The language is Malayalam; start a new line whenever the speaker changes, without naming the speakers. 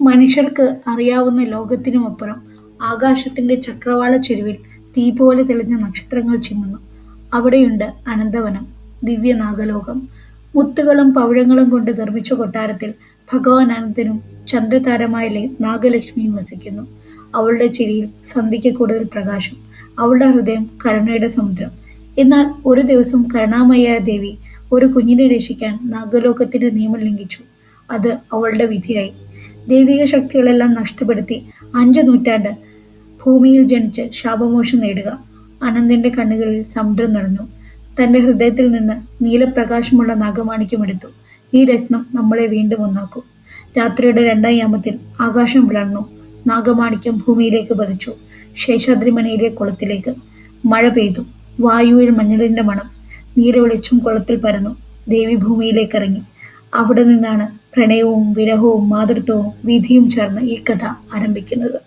മനുഷ്യർക്ക് അറിയാവുന്ന ലോകത്തിനുമപ്പുറം ആകാശത്തിന്റെ തീ പോലെ തെളിഞ്ഞ നക്ഷത്രങ്ങൾ ചിമ്മുന്നു. അവിടെയുണ്ട് അനന്തവനം, ദിവ്യനാഗലോകം. മുത്തുകളും പവിഴങ്ങളും കൊണ്ട് നിർമ്മിച്ച കൊട്ടാരത്തിൽ ഭഗവാൻ അനന്തനും ചന്ദ്രതാരമായ നാഗലക്ഷ്മിയും വസിക്കുന്നു. അവളുടെ ചിരിയിൽ സന്ധ്യയ്ക്ക് കൂടുതൽ പ്രകാശം, അവളുടെ ഹൃദയം കരുണയുടെ സമുദ്രം. എന്നാൽ ഒരു ദിവസം കരുണാമയായ ദേവി ഒരു കുഞ്ഞിനെ രക്ഷിക്കാൻ നാഗലോകത്തിന്റെ നിയമം ലംഘിച്ചു. അത് അവളുടെ വിധിയായി. ദൈവിക ശക്തികളെല്ലാം നഷ്ടപ്പെടുത്തി അഞ്ചു നൂറ്റാണ്ട് ഭൂമിയിൽ ജനിച്ച് ശാപമോഷം നേടുക. അനന്തന്റെ കണ്ണുകളിൽ സമുദ്രം നിറഞ്ഞു. തന്റെ ഹൃദയത്തിൽ നിന്ന് നീലപ്രകാശമുള്ള നാഗമാണിക്യം എടുത്തു. ഈ രത്നം നമ്മളെ വീണ്ടും ഒന്നാക്കും. രാത്രിയുടെ രണ്ടാം യാമത്തിൽ ആകാശം വിളർന്നു നാഗമാണിക്യം ഭൂമിയിലേക്ക് പതിച്ചു. ശേഷാദ്രിമനയിലെ കുളത്തിലേക്ക്. മഴ പെയ്തു. വായുവിൽ മഞ്ഞളിന്റെ മണം. നീലവെളിച്ചം കുളത്തിൽ പരന്നു. ദേവി ഭൂമിയിലേക്കിറങ്ങി. അവിടെ നിന്നാണ് പ്രണയവും വിരഹവും മാതൃത്വവും വിധിയും ചേർന്ന് ഈ കഥ ആരംഭിക്കുന്നത്.